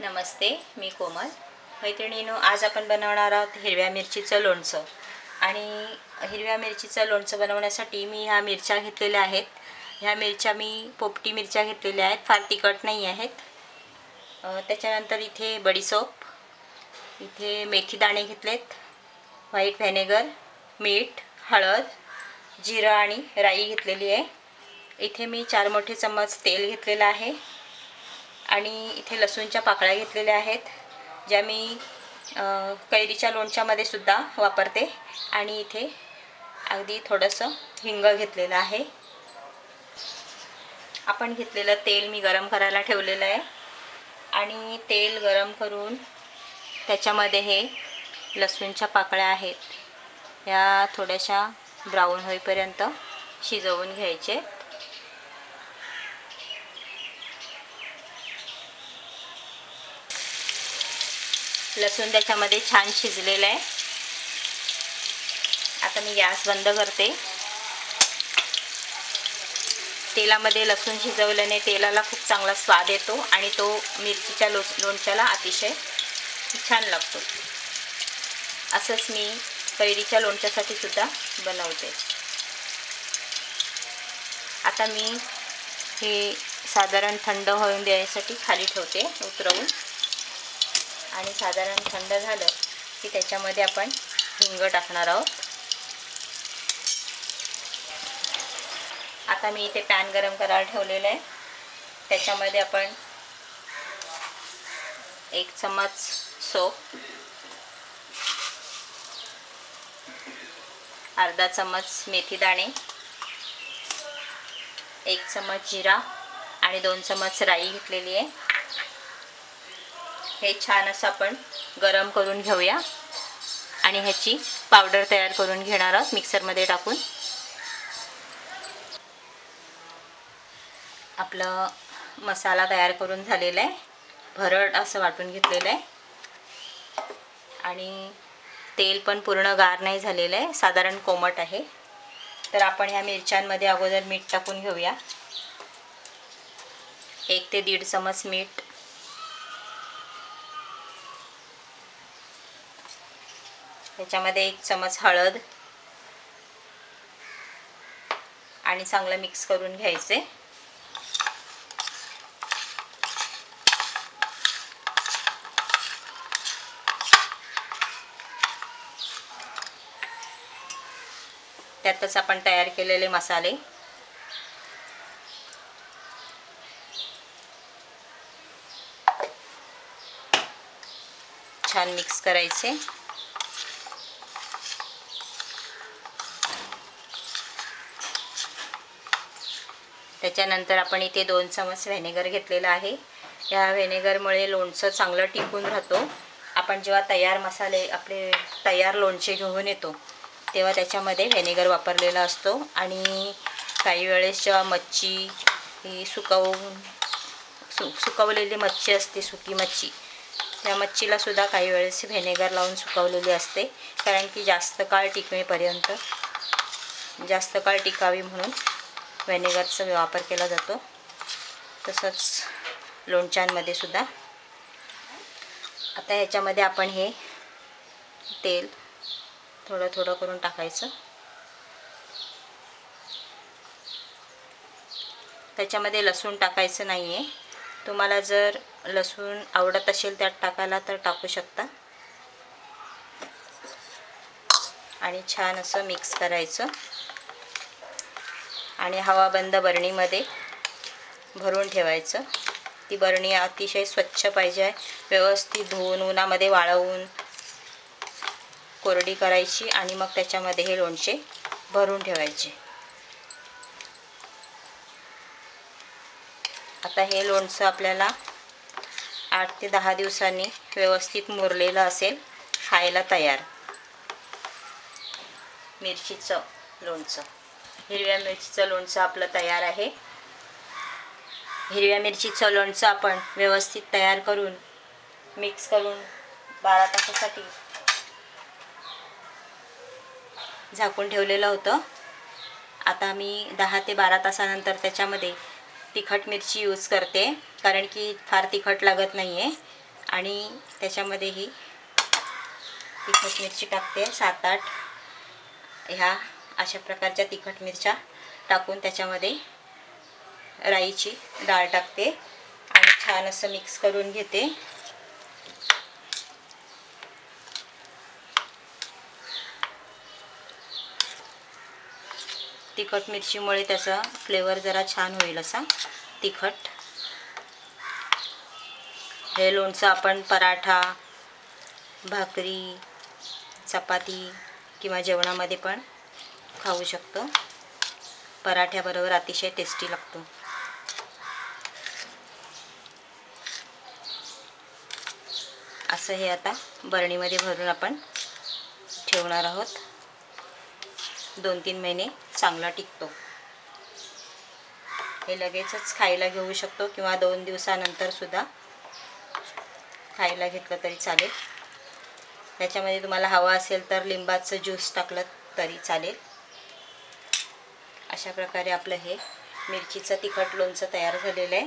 नमस्ते मी कोमल. मैत्रिणीनो आज आपण बनवणार आहोत हिरव्या मिरचीचं लोणचं. आणि हिरव्या मिरचीचं लोणचं बनवण्यासाठी मी ह्या मिरच्या घेतलेल्या आहेत. ह्या मिरच्या मी पोपटी मिरच्या घेतलेल्या आहेत. फार तिखट नाही आहेत. त्याच्यानंतर इथे बडीसोप इथे मेथी दाणे घेतलेत व्हाईट व्हॅनेगर मीठ हळद जिरं आणि राई घेतलेली आहे. इथे मी चार मोठे चम्मच तेल घेतलेलं आहे. आणि इथे लसूणच्या पाकळ्या घेतलेल्या आहेत ज्या मी कैरीच्या लोणच्यामध्ये सुद्धा वापरते. आणि इथे अगदी थोडंसं हिंग घेतलेलं आहे. आपण घेतलेलं तेल मी गरम करायला ठेवलेलं आहे. आणि तेल गरम करून त्याच्यामध्ये हे लसूणच्या पाकळ्या आहेत. या थोड्याशा ब्राऊन होईपर्यंत शिजवून घ्यायचे. लसूण त्याच्यामध्ये छान शिजलेलं आहे. आता मी गॅस बंद करते. तेलामध्ये लसूण शिजवल्याने तेलाला खूप चांगला स्वाद येतो आणि तो मिरचीच्या लो लोणच्याला अतिशय छान लागतो. असंच मी कैरीच्या लोणच्यासाठी सुद्धा बनवते. आता मी हे साधारण थंड होऊन द्यायसाठी खाली ठेवते उतरवून. आणि साधारण थंड झालं की त्याच्यामध्ये आपण हिंग टाकणार आहोत. आता मी इथे पॅन गरम करायला ठेवलेलं आहे. त्याच्यामध्ये आपण एक चम्मच सोप अर्धा चम्मच मेथी दाणे एक चम्मच जिरा आणि दोन चम्मच राई घेतलेली आहे. हे छान असं आपण गरम करून घेऊया. आणि ह्याची पावडर तयार करून घेणार आहोत मिक्सरमध्ये टाकून. आपलं मसाला तयार करून झालेला आहे. भरड असं वाटून घेतलेलं आहे. आणि तेल पण पूर्ण गार नाही झालेलं आहे. साधारण कोमट आहे. तर आपण ह्या मिरच्यांमध्ये अगोदर मीठ टाकून घेऊया. एक ते दीड चमच मीठ त्याच्यामध्ये एक चमच हळद आणि चांगलं मिक्स करून घ्यायचे. त्यातच आपण तयार केलेले मसाले. छान मिक्स करायचे. त्याच्यानंतर आपण इथे दोन चमच व्हॅनेगर घेतलेला आहे. या व्हेनेगरमुळे लोणचं चांगलं टिकून राहतो. आपण जेव्हा तयार मसाले आपले तयार लोणचे घेऊन येतो तेव्हा त्याच्यामध्ये व्हॅनेगर वापरलेला असतो. आणि काही वेळेस जेव्हा मच्छी ही सुकवून सु सुकवलेली मच्छी असते सुकी मच्छी त्या मच्छीलासुद्धा काही वेळेस व्हेनेगर लावून सुकवलेली असते. कारण की जास्त काळ टिकवेपर्यंत जास्त काळ टिकावी म्हणून. व्हेनेगरचा वापर केला जातो. तसंच लोणच्यांमध्ये सुद्धा. आता ह्याच्यामध्ये आपण हे तेल थोडं थोडं करून टाकायचं. त्याच्यामध्ये लसूण टाकायचं नाही आहे तुम्हाला जर लसूण आवडत असेल त्यात टाकायला तर टाकू शकता. आणि छान असं मिक्स करायचं. आणि हवाबंद बरणीमध्ये भरून ठेवायचं. ती बरणी अतिशय स्वच्छ पाहिजे आहे. व्यवस्थित धुवून उन्हामध्ये वाळवून कोरडी करायची आणि मग त्याच्यामध्ये हे लोणचे भरून ठेवायचे. आता हे लोणचं आपल्याला आठ ते दहा दिवसांनी व्यवस्थित मुरलेलं असेल खायला तयार. मिरचीचं लोणचं. हिरव्या मिरचीचं लोणचं आपलं तयार आहे. हिरव्या मिरचीचं लोणचं आपण व्यवस्थित तयार करून मिक्स करून बारा तासासाठी झाकून ठेवलेलं होतं. आता मी दहा ते बारा तासानंतर त्याच्यामध्ये तिखट मिरची यूज करते कारण की फार तिखट लागत नाही आहे आणि त्याच्यामध्येही तिखट मिरची टाकते सात आठ ह्या अशा प्रकारच्या तिखट मिरच्या टाकून त्याच्यामध्ये राईची डाळ टाकते आणि छान असं मिक्स करून घेते. तिखट मिरचीमुळे त्याचा फ्लेवर जरा छान होईल असा. तिखट. हे लोणचं आपण पराठा भाकरी चपाती किंवा जेवणामध्ये पण खाऊ शकतो. पराठ्याबरोबर अतिशय टेस्टी लागतो. असं हे आता बरणीमध्ये भरून आपण ठेवणार आहोत. दोन तीन महिने चांगला टिकतो. हे लगेचच खायला घेऊ शकतो किंवा दोन दिवसानंतर सुद्धा खायला घेतलं तरी चालेल. त्याच्यामध्ये तुम्हाला हवा असेल तर लिंबाचं ज्यूस टाकलं तरी चालेल. अशा प्रकारे आपलं हे मिरचीचं तिखट लोणचं तयार झालेलं आहे.